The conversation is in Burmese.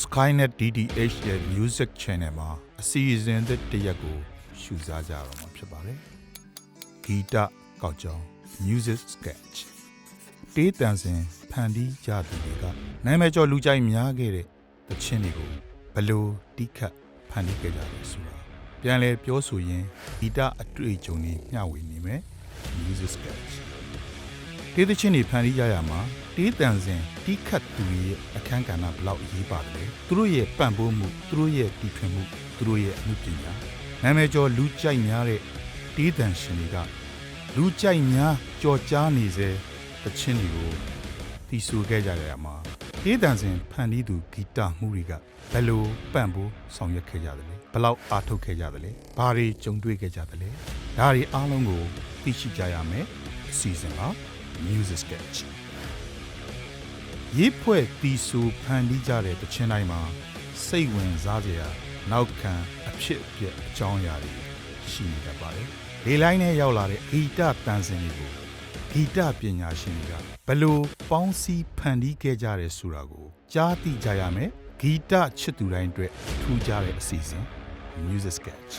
Skynet DDH ရဲ့ Music Channel မှာအစီအစဉ်သစ်တစ်ရက်ကိုရှုစားကြတော့မှာဖြစ်ပါတယ်။ဂီတကောက်ကြောင်း Music Sketch တေးတန်စင်ဖန်တီးကြသူတွေကနာမည်ကျော်လူကြိုက်များခဲ့တဲ့သချင်းတွေကိုဘယ်လို့တိခတ်ဖန်တီးခဲ့ကြလဲဆိုတာပြန်လဲပြောဆိုရင်ဂီတအတွေ့အကြုံတွေမျှဝေနေမယ် Music Sketch တေးသချင်းတွေဖန်တီးကြရမှာတေးတန်စင်တိခတ်သူတွေရဲ့အခန်းကဏ္ဍဘယ်လောက်အရေးပါတယ်လဲသူတို့ရဲ့ပံ့ပိုးမှုသူတို့ရဲ့တည်ထွင်မှုသူတို့ရဲ့အမှုပညာနာမည်ကျော်လူကြိုက်များတဲ့တေးတန်ရှင်တွေကလူကြိုက်များကြော်ကြားနေစေသချင်းတွေကိုတီးဆိုခဲ့ကြရမှာတေးတန်စင်ဖန်တီးသူဂီတမှုတွေကဘယ်လိုပံ့ပိုးဆောင်ရွက်ခဲ့ကြတယ်လဲဘယ်လောက်အားထုတ်ခဲ့ကြတယ်လဲဘာတွေကြုံတွေ့ခဲ့ကြတယ်လဲဒါတွေအားလုံးကိုသိရှိကြရမယ်အစီအစဉ်ပါ Music Sketch ရေးဖွဲ့တီဆူဖန်တီးကြတဲ့တခြင်းတိုင်းမှာစိတ်ဝင်စားစရာနောက်ခံအဖြစ်အပျက်အကြောင်းအရာတွေရှိနေတတ်ပါတယ်။လေလိုင်းနဲ့ရောက်လာတဲ့ဂီတတန်စင်တွေကိုဂီတပညာရှင်တွေကဘယ်လို့ပေါင်းစည်းဖန်တီးခဲ့ကြတယ်ဆိုတာကိုကြားသိကြရမယ်။ဂီတချစ်သူတိုင်းအတွက်ထူးခြားတဲ့အစီအစဉ် Music Sketch